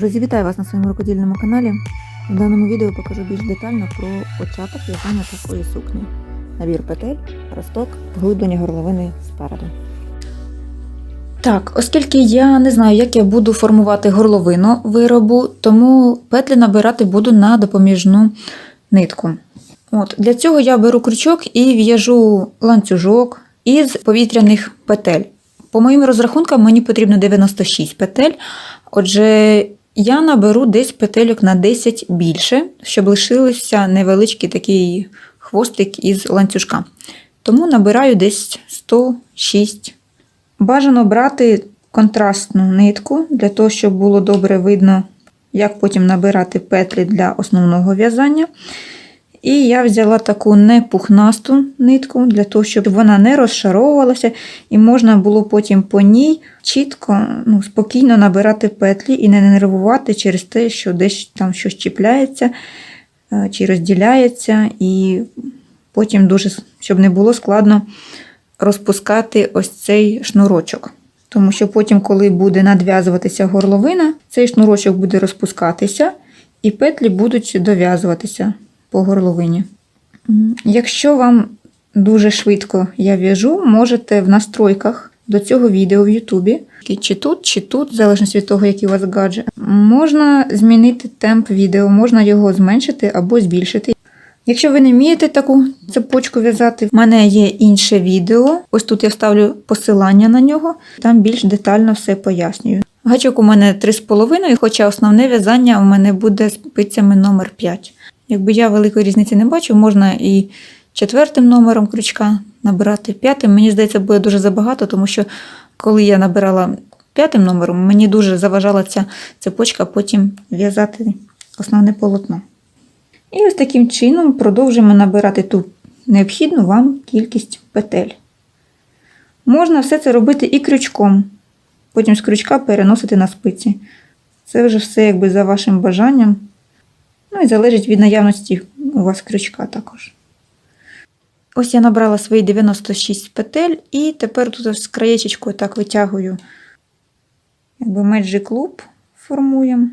Друзі, вітаю вас на своєму рукодільному каналі. В даному відео покажу більш детально про початок в'язання такої сукні. Набір петель, росток, глиблення горловини спереду. Так, оскільки я не знаю, як я буду формувати горловину виробу, тому петлі набирати буду на допоміжну нитку. От, для цього я беру крючок і в'яжу ланцюжок із повітряних петель. По моїм розрахункам, мені потрібно 96 петель. Отже, я наберу десь петельок на 10 більше, щоб лишився невеличкий такий хвостик із ланцюжка. Тому набираю десь 106. Бажано брати контрастну нитку для того, щоб було добре видно, як потім набирати петлі для основного в'язання. І я взяла таку непухнасту нитку, для того, щоб вона не розшаровувалася, і можна було потім по ній чітко, ну, спокійно набирати петлі і не нервувати через те, що десь там щось чіпляється е, чи розділяється, і потім дуже, щоб не було складно розпускати ось цей шнурочок. Тому що потім, коли буде надв'язуватися горловина, цей шнурочок буде розпускатися, і петлі будуть дов'язуватися по горловині. Якщо вам дуже швидко я в'яжу, можете в настройках до цього відео в Ютубі, чи тут, чи тут, в залежності від того, який у вас гаджет, можна змінити темп відео, можна його зменшити або збільшити. Якщо ви не вмієте таку цепочку в'язати, в мене є інше відео. Ось тут я вставлю посилання на нього, там більш детально все пояснюю. Гачок у мене 3,5, хоча основне в'язання у мене буде спицями номер 5. Якби я великої різниці не бачу, можна і четвертим номером крючка набирати п'ятим. Мені здається, буде дуже забагато, тому що коли я набирала п'ятим номером, мені дуже заважала ця цепочка потім в'язати основне полотно. І ось таким чином продовжуємо набирати ту необхідну вам кількість петель. Можна все це робити і крючком, потім з крючка переносити на спиці. Це вже все якби за вашим бажанням. Ну і залежить від наявності у вас крючка також. Ось я набрала свої 96 петель, і тепер тут з краєчечкою так витягую, якби Magic Loop формуємо.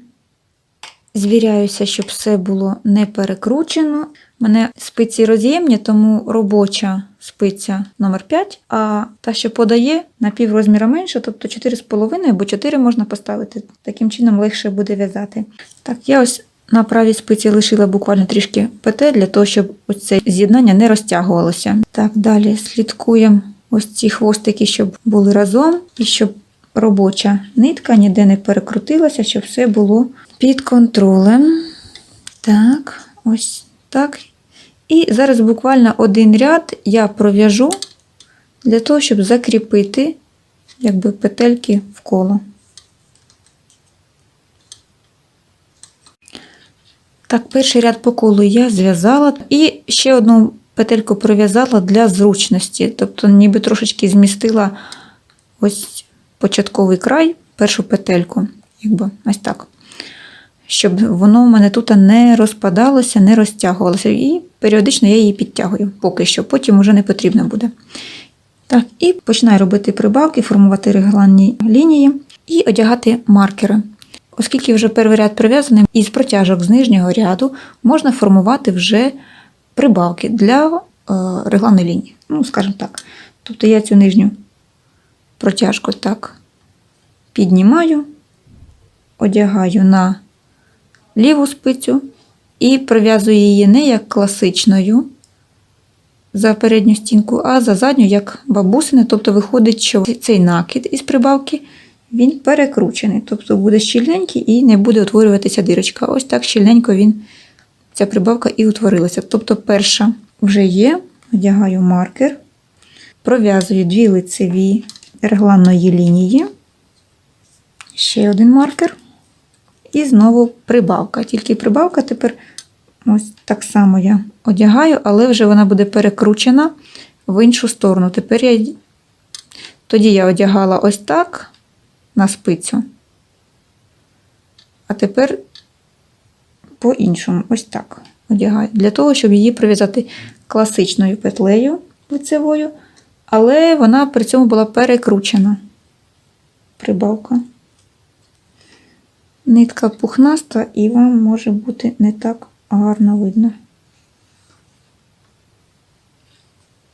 Звіряюся, щоб все було не перекручено. У мене спиці роз'ємні, тому робоча спиця номер 5 а та, що подає, на пів розміра менше, тобто 4,5 або 4 можна поставити. Таким чином легше буде в'язати. Так, я ось на правій спиці лишила буквально трішки петель для того, щоб ось це з'єднання не розтягувалося. Так, далі слідкуємо ось ці хвостики, щоб були разом, і щоб робоча нитка ніде не перекрутилася, щоб все було під контролем. Так, ось так. І зараз буквально один ряд я пров'яжу для того, щоб закріпити якби, петельки в коло. Так, перший ряд по колу я зв'язала і ще одну петельку пров'язала для зручності. Тобто, ніби трошечки змістила ось початковий край, першу петельку, якби ось так. Щоб воно в мене тут не розпадалося, не розтягувалося. І періодично я її підтягую, поки що, потім вже не потрібно буде. Так, і починаю робити прибавки, формувати регланні лінії і одягати маркери. Оскільки вже перший ряд прив'язаний, із протяжок з нижнього ряду можна формувати вже прибавки для е, регланної лінії. Ну, скажімо так. Тобто я цю нижню протяжку так піднімаю, одягаю на ліву спицю і прив'язую її не як класичною за передню стінку, а за задню, як бабусини. Тобто виходить, що цей накид із прибавки він перекручений. Тобто буде щільненький і не буде утворюватися дирочка. Ось так щільненько він, ця прибавка і утворилася. Тобто, перша вже є, одягаю маркер, пров'язую дві лицеві регланної лінії. Ще один маркер. І знову прибавка. Тільки прибавка тепер ось так само я одягаю, але вже вона буде перекручена в іншу сторону. Тепер я тоді я одягала ось так на спицю. А тепер по-іншому, ось так одягаю. Для того, щоб її прив'язати класичною петлею лицевою, але вона при цьому була перекручена. Прибавка. нитка пухнаста і вам може бути не так гарно видно.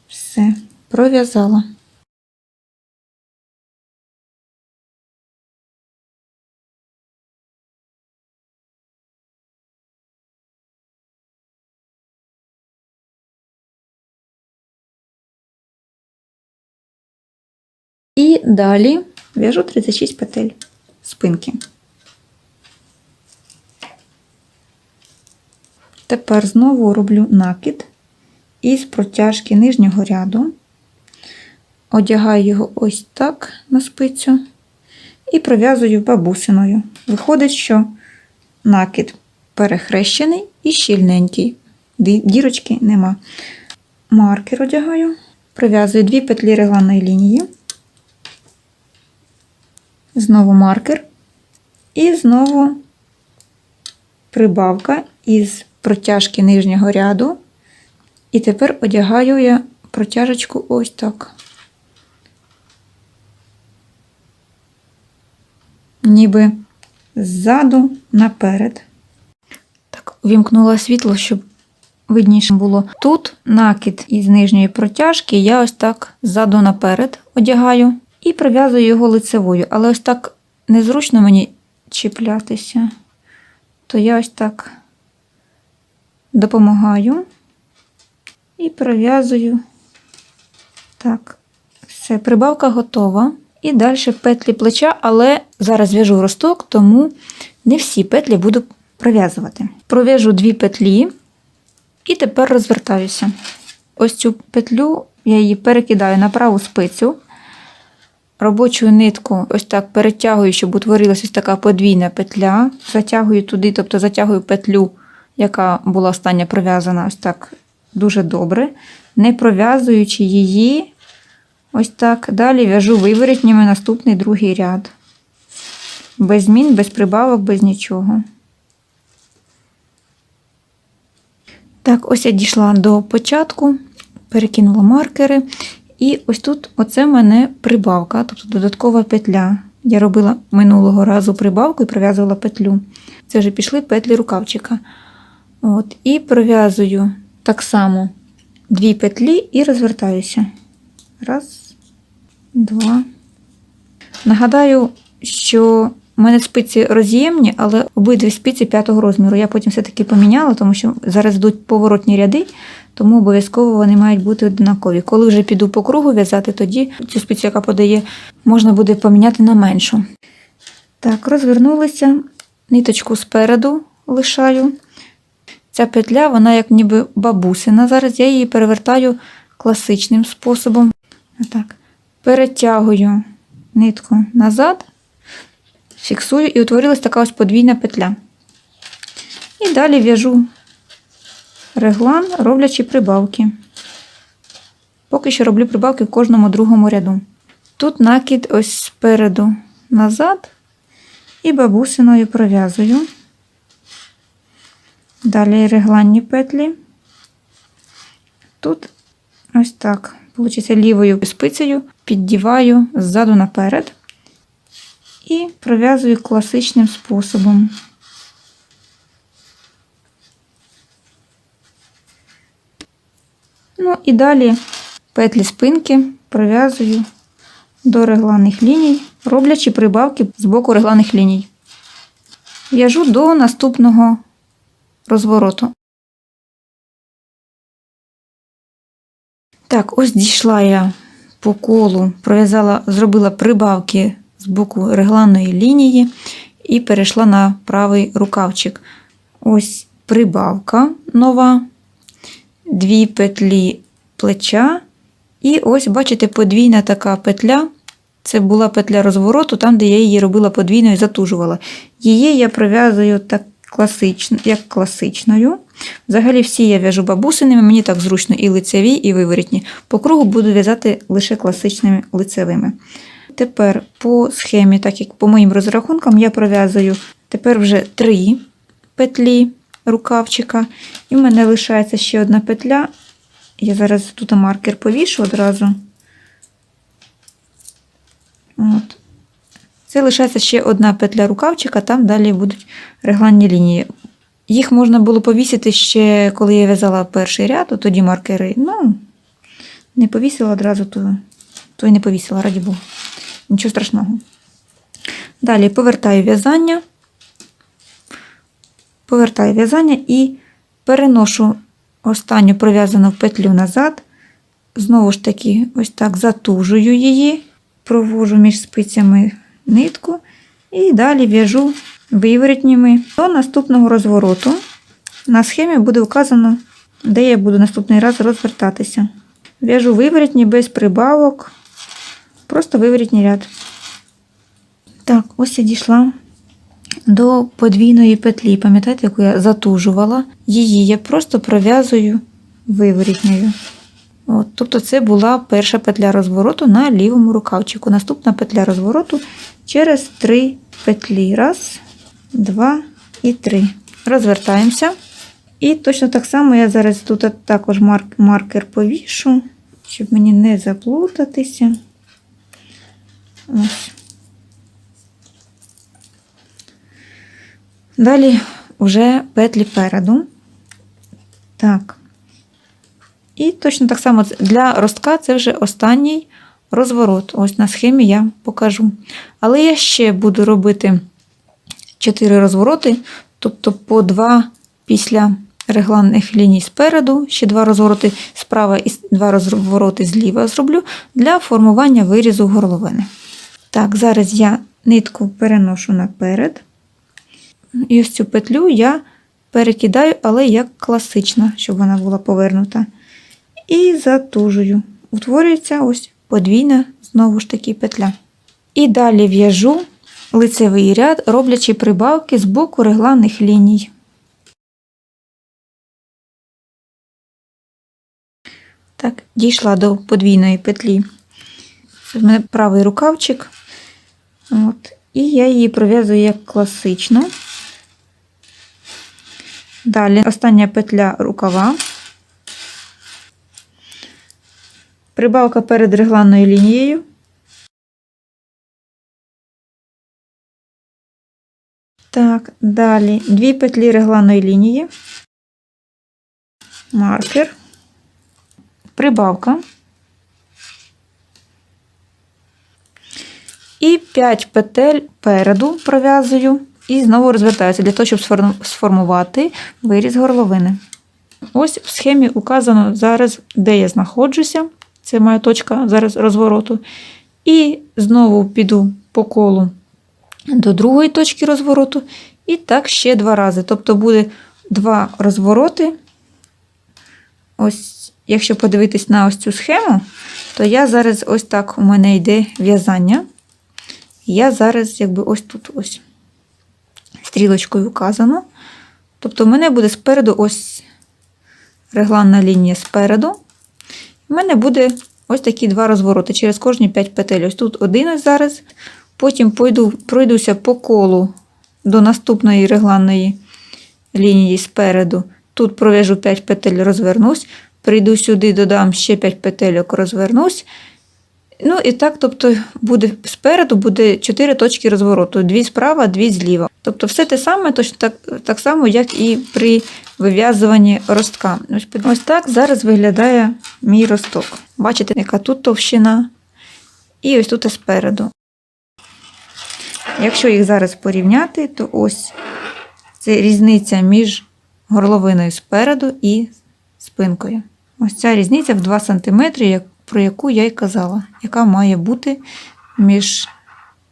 Все, пров'язала. І далі в'яжу 36 петель спинки. Тепер знову роблю накид із протяжки нижнього ряду, одягаю його ось так на спицю і пров'язую бабусиною. Виходить, що накид перехрещений і щільненький. Дірочки нема. Маркер одягаю, пров'язую дві петлі регланної лінії. Знову маркер. І знову прибавка із протяжки нижнього ряду. І тепер одягаю я протяжечку ось так. Ніби ззаду наперед. Так, увімкнула світло, щоб видніше було. Тут накид із нижньої протяжки я ось так ззаду наперед одягаю і пров'язую його лицевою. Але ось так незручно мені чіплятися, то я ось так допомагаю і пров'язую. Так, все, прибавка готова. І далі петлі плеча, але зараз в'яжу росток, тому не всі петлі буду пров'язувати. Пров'яжу дві петлі і тепер розвертаюся. Ось цю петлю я її перекидаю на праву спицю. Робочу нитку ось так перетягую, щоб утворилася ось така подвійна петля. Затягую туди, тобто затягую петлю, яка була остання пров'язана, ось так дуже добре. Не пров'язуючи її, ось так. Далі в'яжу виворітніми наступний другий ряд. Без змін, без прибавок, без нічого. Так, ось я дійшла до початку, перекинула маркери. І ось тут оце в мене прибавка, тобто додаткова петля. Я робила минулого разу прибавку і пров'язувала петлю. Це вже пішли петлі рукавчика. От, і пров'язую так само дві петлі і розвертаюся. Раз, два. Нагадаю, що в мене спиці роз'ємні, але обидві спиці п'ятого розміру. Я потім все-таки поміняла, тому що зараз йдуть поворотні ряди, тому обов'язково вони мають бути однакові. Коли вже піду по кругу в'язати, тоді цю спицю, яка подає, можна буде поміняти на меншу. Так, розвернулися, ниточку спереду лишаю. Ця петля, вона як ніби бабусина. Зараз я її перевертаю класичним способом. Отак. Перетягую нитку назад, фіксую і утворилась така ось подвійна петля. І далі в'яжу реглан, роблячи прибавки. Поки що роблю прибавки в кожному другому ряду. Тут накид ось спереду назад і бабусиною пров'язую. Далі регланні петлі. Тут ось так. Получиться лівою спицею, піддіваю ззаду наперед і пров'язую класичним способом. Ну і далі петлі спинки пров'язую до регланних ліній, роблячи прибавки з боку регланних ліній. В'яжу до наступного розвороту. Так, ось дійшла я по колу, пров'язала, зробила прибавки з боку регланної лінії і перейшла на правий рукавчик. Ось прибавка нова, дві петлі плеча. І ось, бачите, подвійна така петля. Це була петля розвороту, там, де я її робила подвійною, затужувала. Її я пров'язую так класично, як класичною. Взагалі, всі я в'яжу бабусинами, мені так зручно і лицеві, і виворітні. По кругу буду в'язати лише класичними лицевими. Тепер по схемі, так як по моїм розрахункам, я пров'язую тепер вже три петлі рукавчика, і в мене лишається ще одна петля. Я зараз тут маркер повішу одразу. От. Це лишається ще одна петля рукавчика, там далі будуть регланні лінії. Їх можна було повісити ще, коли я в'язала перший ряд, от тоді маркери. Ну, не повісила одразу, то, то й не повісила, раді Богу. Нічого страшного. Далі повертаю в'язання, повертаю в'язання і переношу останню пров'язану петлю назад. Знову ж таки, ось так затужую її, провожу між спицями нитку і далі в'яжу виворітніми до наступного розвороту. На схемі буде вказано, де я буду наступний раз розвертатися. В'яжу виворітні без прибавок, просто виворітній ряд. Так, ось я дійшла до подвійної петлі. Пам'ятаєте, яку я затужувала? Її я просто пров'язую виворітньою. От, тобто це була перша петля розвороту на лівому рукавчику. Наступна петля розвороту через три петлі. Раз, два і три. Розвертаємося. І точно так само я зараз тут також марк- маркер повішу, щоб мені не заплутатися. Ось. Далі вже петлі переду. Так. І точно так само для ростка це вже останній розворот. Ось на схемі я покажу. Але я ще буду робити 4 розвороти, тобто по 2 після регланних ліній спереду, ще 2 розвороти справа і 2 розвороти зліва зроблю для формування вирізу горловини. Так, зараз я нитку переношу наперед. І ось цю петлю я перекидаю, але як класична, щоб вона була повернута. І затужую. Утворюється ось подвійна, знову ж таки, петля. І далі в'яжу лицевий ряд, роблячи прибавки з боку регланних ліній. Так, дійшла до подвійної петлі. Це в мене правий рукавчик. От. І я її пров'язую як класично. Далі остання петля рукава. Прибавка перед регланною лінією. Так, далі дві петлі регланної лінії. Маркер. Прибавка. І 5 петель переду пров'язую і знову розвертаюся для того, щоб сформувати виріз горловини. Ось в схемі указано зараз, де я знаходжуся. Це моя точка зараз розвороту. І знову піду по колу до другої точки розвороту. І так ще два рази. Тобто буде два розвороти. Ось, якщо подивитись на ось цю схему, то я зараз ось так у мене йде в'язання. Я зараз, якби ось тут ось стрілочкою вказано. Тобто, в мене буде спереду ось регланна лінія спереду. У мене буде ось такі два розвороти через кожні 5 петель. Ось тут один ось зараз. Потім пойду, пройдуся по колу до наступної регланної лінії спереду. Тут пров'яжу 5 петель, розвернусь. Прийду сюди, додам ще 5 петельок, розвернусь. Ну і так, тобто, буде спереду буде 4 точки розвороту: дві справа, дві зліва. Тобто, все те саме, точно так, так само, як і при вив'язуванні ростка. Ось, ось так зараз виглядає мій росток. Бачите, яка тут товщина, і ось тут і спереду. Якщо їх зараз порівняти, то ось це різниця між горловиною спереду і спинкою. Ось ця різниця в 2 см, про яку я й казала, яка має бути між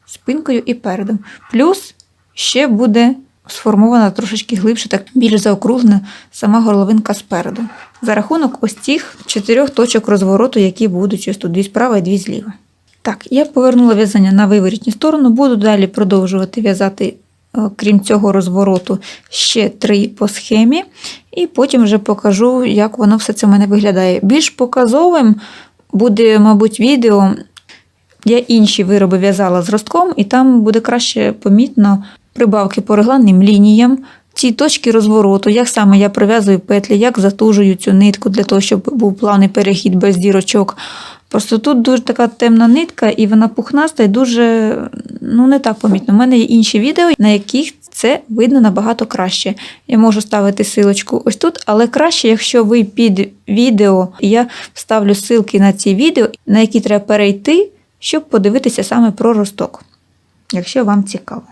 спинкою і передом. Плюс ще буде сформована трошечки глибше, так більш заокруглена сама горловинка спереду. За рахунок ось цих чотирьох точок розвороту, які будуть ось тут дві справа і дві зліва. Так, я повернула в'язання на виворітню сторону, буду далі продовжувати в'язати, е, крім цього розвороту, ще три по схемі, і потім вже покажу, як воно все це в мене виглядає. Більш показовим буде, мабуть, відео. Я інші вироби в'язала з ростком, і там буде краще помітно прибавки по регланним лініям, ці точки розвороту, як саме я пров'язую петлі, як затужую цю нитку для того, щоб був плавний перехід без дірочок. Просто тут дуже така темна нитка, і вона пухнаста і дуже ну, не так помітно. У мене є інші відео, на яких це видно набагато краще. Я можу ставити силочку ось тут, але краще, якщо ви під відео, я вставлю ссылки на ці відео, на які треба перейти, щоб подивитися саме про росток, якщо вам цікаво.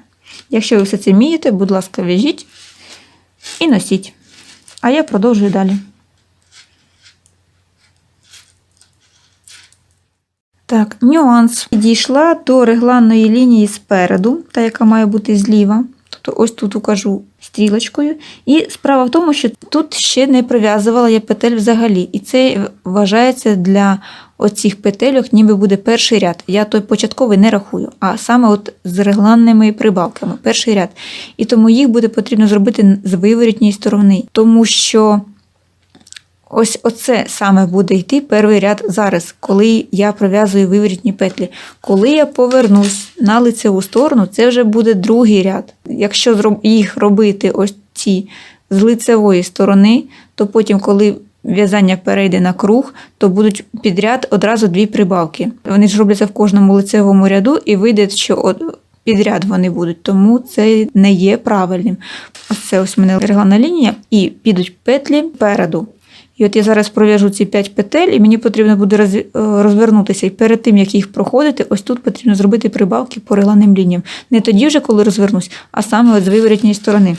Якщо ви все це вмієте, будь ласка, в'яжіть і носіть. А я продовжую далі. Так, нюанс. Підійшла до регланної лінії спереду, та яка має бути зліва. Тобто ось тут укажу стрілочкою. І справа в тому, що тут ще не прив'язувала я петель взагалі. І це вважається для оцих петельок, ніби буде перший ряд. Я той початковий не рахую, а саме от з регланними прибавками, перший ряд. І тому їх буде потрібно зробити з виворітньої сторони, тому що. Ось оце саме буде йти перший ряд зараз, коли я пров'язую виворітні петлі. Коли я повернусь на лицеву сторону, це вже буде другий ряд. Якщо їх робити ось ці з лицевої сторони, то потім, коли в'язання перейде на круг, то будуть підряд одразу дві прибавки. Вони ж робляться в кожному лицевому ряду, і вийде, що підряд вони будуть, тому це не є правильним. Ось це ось мене регланна лінія, і підуть петлі переду. І от я зараз пров'яжу ці 5 петель, і мені потрібно буде е, розвернутися. І перед тим, як їх проходити, ось тут потрібно зробити прибавки по регланним лініям. Не тоді вже, коли розвернусь, а саме от з виворітньої сторони.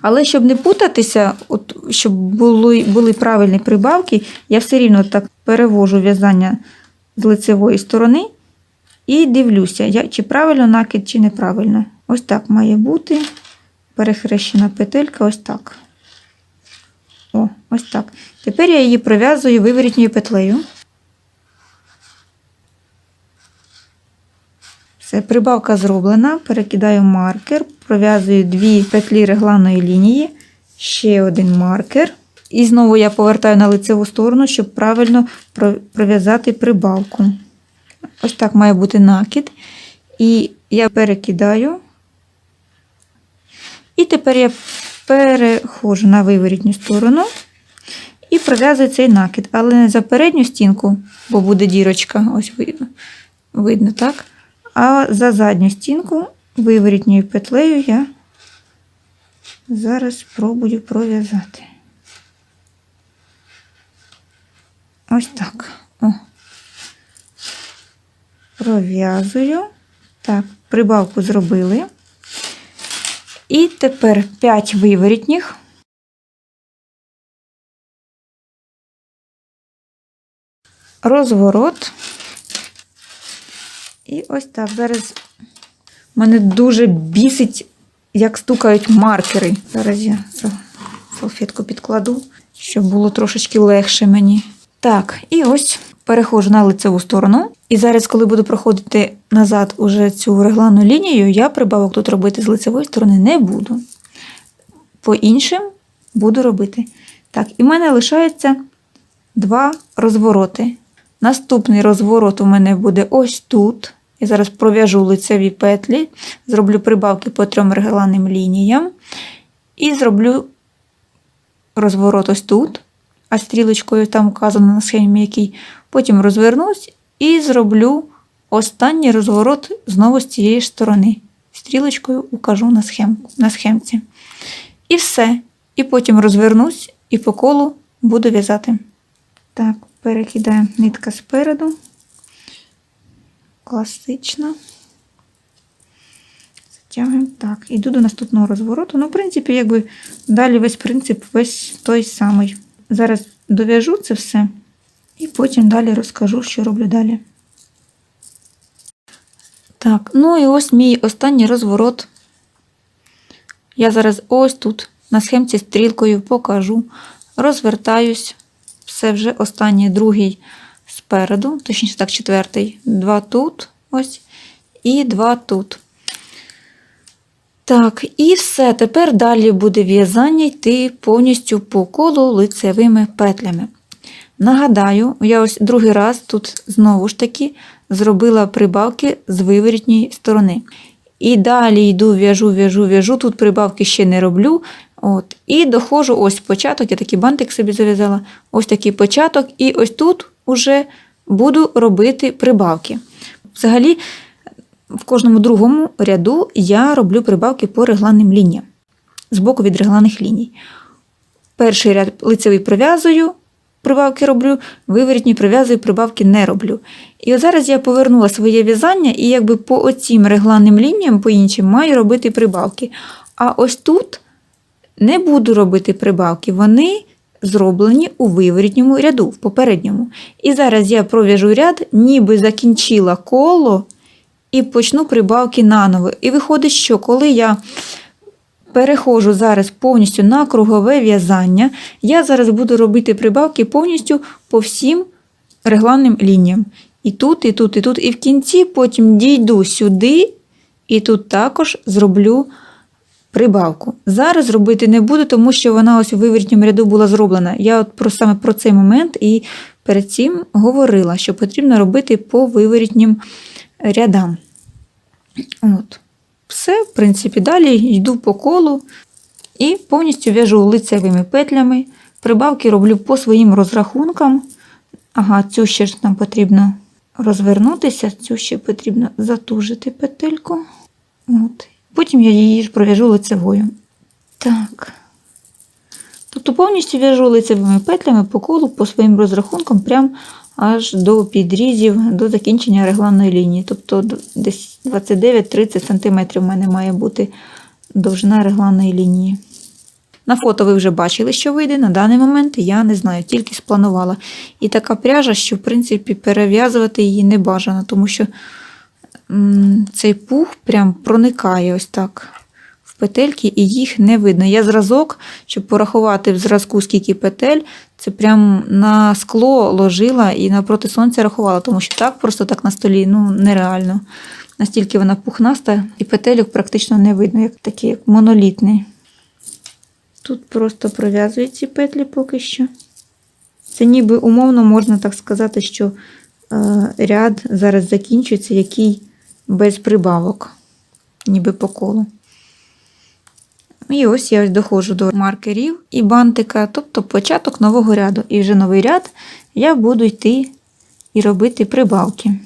Але щоб не путатися, от, щоб були, були правильні прибавки, я все рівно так перевожу в'язання з лицевої сторони і дивлюся, я, чи правильно накид, чи неправильно. Ось так має бути. Перехрещена петелька, ось так. О, ось так. Тепер я її пров'язую виворітньою петлею. Все, прибавка зроблена. Перекидаю маркер, пров'язую дві петлі регланної лінії, ще один маркер. І знову я повертаю на лицеву сторону, щоб правильно про- пров'язати прибавку. Ось так має бути накид. І я перекидаю. І тепер я переходжу на виворітню сторону і пров'язую цей накид, але не за передню стінку, бо буде дірочка, ось видно, видно так? А за задню стінку виворітньою петлею я зараз спробую пров'язати. Ось так. О. Пров'язую. Так, прибавку зробили. І тепер 5 виворітніх. Розворот. І ось так. Зараз мене дуже бісить, як стукають маркери. Зараз я салфетку підкладу, щоб було трошечки легше мені. Так, і ось переходжу на лицеву сторону. І зараз, коли буду проходити назад уже цю регланну лінію, я прибавок тут робити з лицевої сторони не буду. По іншим буду робити. Так, і в мене лишається два розвороти. Наступний розворот у мене буде ось тут. Я зараз пров'яжу лицеві петлі, зроблю прибавки по трьом регланним лініям. І зроблю розворот ось тут, а стрілочкою там вказано на схемі який. Потім розвернусь і зроблю останній розворот знову з цієї сторони. Стрілочкою укажу на, схем, на схемці. І все. І потім розвернусь і по колу буду в'язати. Так, перекидаємо нитка спереду. Класична. Затягуємо. Так, іду до наступного розвороту. Ну, в принципі, якби далі весь принцип весь той самий. Зараз дов'яжу це все і потім далі розкажу, що роблю далі. Так, ну і ось мій останній розворот. Я зараз ось тут на схемці стрілкою покажу. Розвертаюсь. Все вже останній, другий спереду, точніше так, четвертий. Два тут, ось, і два тут. Так, і все. Тепер далі буде в'язання йти повністю по колу лицевими петлями. Нагадаю, я ось другий раз тут знову ж таки зробила прибавки з виворітньої сторони. І далі йду, в'яжу, в'яжу, в'яжу. Тут прибавки ще не роблю. От. І доходжу ось початок, я такий бантик собі зав'язала, ось такий початок, і ось тут уже буду робити прибавки. Взагалі, в кожному другому ряду я роблю прибавки по регланним лініям, з боку від регланних ліній. Перший ряд лицевий пров'язую, прибавки роблю, виворітні пров'язую, прибавки не роблю. І от зараз я повернула своє в'язання і якби по оцім регланним лініям, по іншим, маю робити прибавки. А ось тут не буду робити прибавки, вони зроблені у виворітньому ряду, в попередньому. І зараз я пров'яжу ряд, ніби закінчила коло і почну прибавки наново. І виходить, що коли я переходжу зараз повністю на кругове в'язання, я зараз буду робити прибавки повністю по всім регланним лініям. І тут, і тут, і тут. І в кінці потім дійду сюди, і тут також зроблю прибавку. Зараз робити не буду, тому що вона ось у виворітньому ряду була зроблена. Я от про саме про цей момент і перед цим говорила, що потрібно робити по виворітнім рядам. От. Все, в принципі, далі йду по колу і повністю в'яжу лицевими петлями. Прибавки роблю по своїм розрахункам. Ага, цю ще ж нам потрібно розвернутися, цю ще потрібно затужити петельку. От. Потім я її ж пров'яжу лицевою. Так. Тобто повністю в'яжу лицевими петлями по колу по своїм розрахункам, прям аж до підрізів, до закінчення регланної лінії. Тобто десь 29-30 см в мене має бути довжина регланної лінії. На фото ви вже бачили, що вийде. На даний момент я не знаю, тільки спланувала. І така пряжа, що в принципі перев'язувати її не бажано, тому що м, цей пух прям проникає ось так петельки, і їх не видно. Я зразок, щоб порахувати в зразку, скільки петель, це прям на скло ложила і напроти сонця рахувала, тому що так просто так на столі ну, нереально. Настільки вона пухнаста, і петельок практично не видно, як такий як монолітний. Тут просто пров'язую ці петлі поки що. Це ніби умовно можна так сказати, що е, ряд зараз закінчується, який без прибавок, ніби по колу. І ось я ось доходжу до маркерів і бантика, тобто початок нового ряду. І вже новий ряд я буду йти і робити прибавки.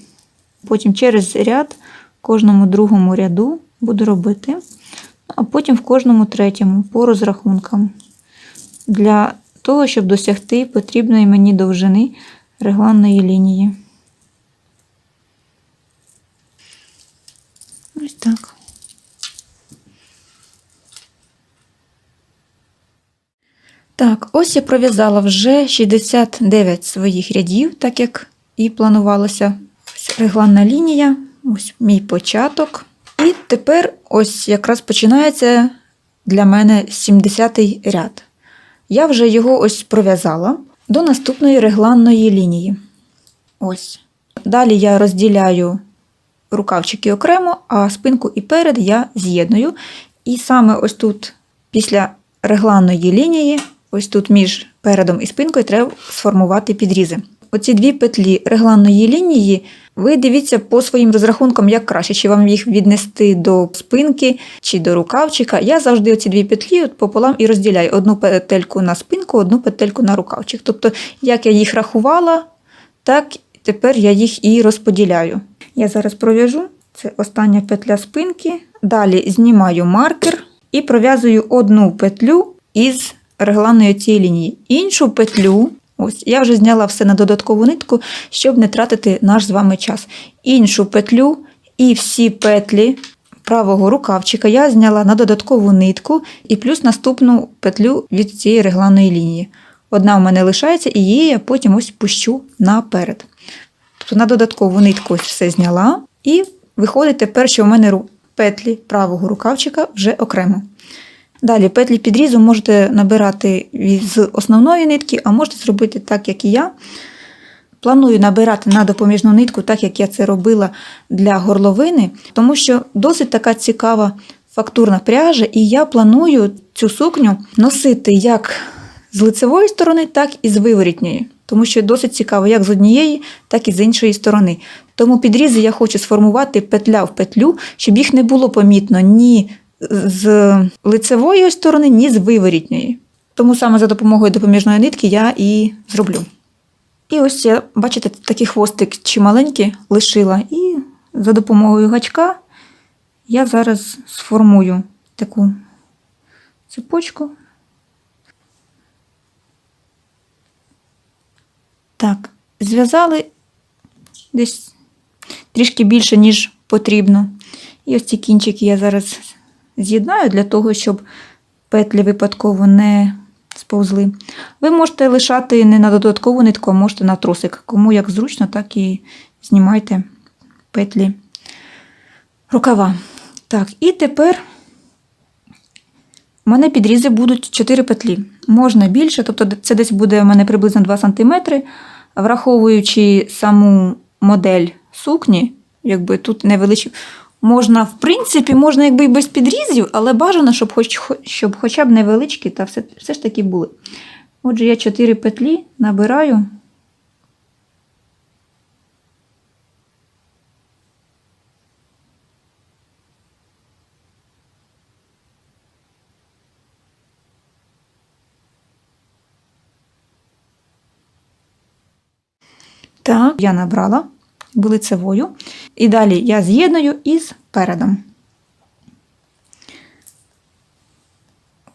Потім через ряд в кожному другому ряду буду робити, а потім в кожному третьому по розрахункам. Для того, щоб досягти потрібної мені довжини регланної лінії. Ось так. Так, ось я пров'язала вже 69 своїх рядів, так як і планувалося. Регланна лінія, ось мій початок. І тепер ось якраз починається для мене 70-й ряд. Я вже його ось пров'язала до наступної регланної лінії. Ось. Далі я розділяю рукавчики окремо, а спинку і перед я з'єдную. І саме ось тут, після регланної лінії, ось тут між передом і спинкою, треба сформувати підрізи. Оці дві петлі регланної лінії, ви дивіться по своїм розрахункам, як краще, чи вам їх віднести до спинки чи до рукавчика. Я завжди оці дві петлі пополам і розділяю одну петельку на спинку, одну петельку на рукавчик. Тобто, як я їх рахувала, так тепер я їх і розподіляю. Я зараз пров'яжу. Це остання петля спинки. Далі знімаю маркер і пров'язую одну петлю із регланної цієї лінії. Іншу петлю, ось я вже зняла все на додаткову нитку, щоб не тратити наш з вами час. Іншу петлю і всі петлі правого рукавчика я зняла на додаткову нитку і плюс наступну петлю від цієї регланної лінії. Одна в мене лишається, і її я потім ось пущу наперед. Тобто на додаткову нитку ось все зняла, і виходить тепер, що у мене петлі правого рукавчика вже окремо. Далі петлі підрізу можете набирати з основної нитки, а можете зробити так, як і я. Планую набирати на допоміжну нитку, так як я це робила для горловини, тому що досить така цікава фактурна пряжа, і я планую цю сукню носити як з лицевої сторони, так і з виворітньої. Тому що досить цікаво як з однієї, так і з іншої сторони. Тому підрізи я хочу сформувати петля в петлю, щоб їх не було помітно ні з лицевої сторони, ні з виворітньої. Тому саме за допомогою допоміжної нитки я і зроблю. І ось я, бачите, такий хвостик чималенький лишила. І за допомогою гачка я зараз сформую таку цепочку. Так, зв'язали десь трішки більше, ніж потрібно. І ось ці кінчики я зараз з'єднаю для того, щоб петлі випадково не сповзли. Ви можете лишати не на додаткову нитку, а можете на тросик. Кому як зручно, так і знімайте петлі рукава. Так, і тепер у мене підрізи будуть 4 петлі. Можна більше, тобто це десь буде у мене приблизно 2 см, враховуючи саму модель сукні, якби тут невеличкі. Можна, в принципі, можна якби і без підрізів, але бажано, щоб, хоч, щоб хоча б невеличкі, та все, все ж таки були. Отже, я 4 петлі набираю. Так, я набрала лицевою. І далі я з'єдную із передом.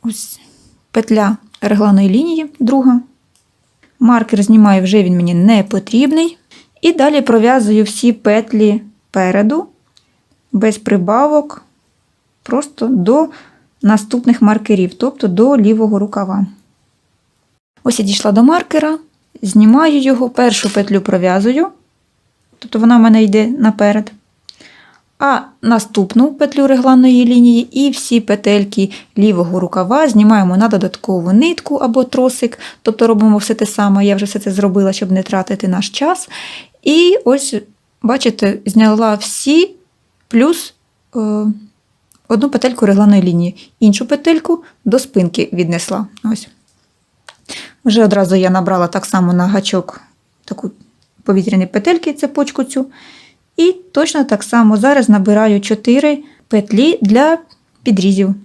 Ось петля регланої лінії, друга. Маркер знімаю, вже він мені не потрібний. І далі пров'язую всі петлі переду, без прибавок, просто до наступних маркерів, тобто до лівого рукава. Ось я дійшла до маркера, знімаю його, першу петлю пров'язую, тобто вона в мене йде наперед. А наступну петлю регланної лінії і всі петельки лівого рукава знімаємо на додаткову нитку або тросик, тобто робимо все те саме, я вже все це зробила, щоб не тратити наш час. І ось, бачите, зняла всі плюс е, одну петельку регланої лінії, іншу петельку до спинки віднесла. Ось. Вже одразу я набрала так само на гачок таку повітряні петельки, цепочку цю. І точно так само зараз набираю 4 петлі для підрізів.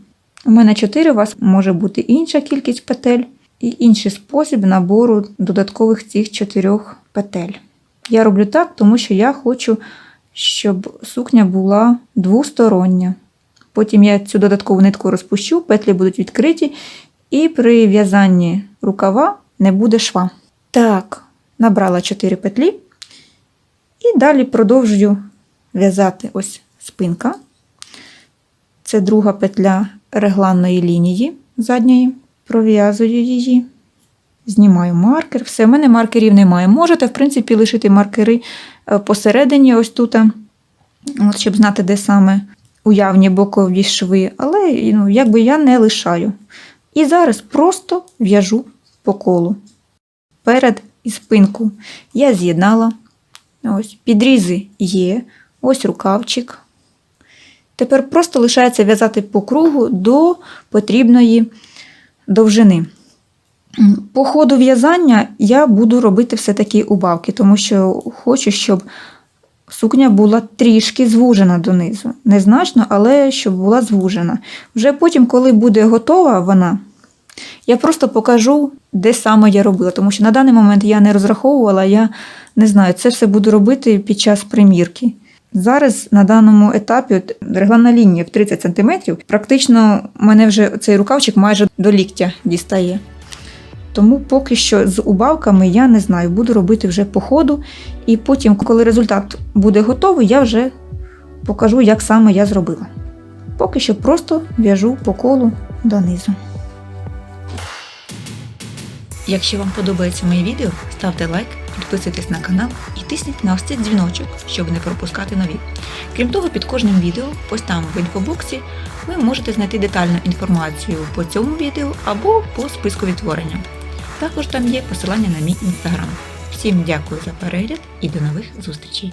У мене 4, у вас може бути інша кількість петель і інший спосіб набору додаткових цих 4 петель. Я роблю так, тому що я хочу, щоб сукня була двостороння. Потім я цю додаткову нитку розпущу, петлі будуть відкриті, і при в'язанні рукава не буде шва. Так, набрала 4 петлі. І далі продовжую в'язати ось спинка. Це друга петля регланної лінії задньої. Пров'язую її, знімаю маркер. Все, в мене маркерів немає. Можете, в принципі, лишити маркери е, посередині, ось тут, от, щоб знати, де саме уявні бокові шви, але ну, якби я не лишаю. І зараз просто в'яжу по колу. Перед і спинку я з'єднала. Ось, підрізи є, ось рукавчик. Тепер просто лишається в'язати по кругу до потрібної довжини. По ходу в'язання я буду робити все-таки убавки, тому що хочу, щоб сукня була трішки звужена донизу. Незначно, але щоб була звужена. Вже потім, коли буде готова вона, я просто покажу, де саме я робила, тому що на даний момент я не розраховувала, я не знаю, це все буду робити під час примірки. Зараз на даному етапі от, реглана лінія в 30 см, практично мене вже цей рукавчик майже до ліктя дістає. Тому поки що з убавками я не знаю, буду робити вже по ходу. І потім, коли результат буде готовий, я вже покажу, як саме я зробила. Поки що просто в'яжу по колу донизу. Якщо вам подобається моє відео, ставте лайк, підписуйтесь на канал і тисніть на цей дзвіночок, щоб не пропускати нові. Крім того, під кожним відео, ось там в інфобоксі, ви можете знайти детальну інформацію по цьому відео або по списку відтворення. Також там є посилання на мій інстаграм. Всім дякую за перегляд і до нових зустрічей!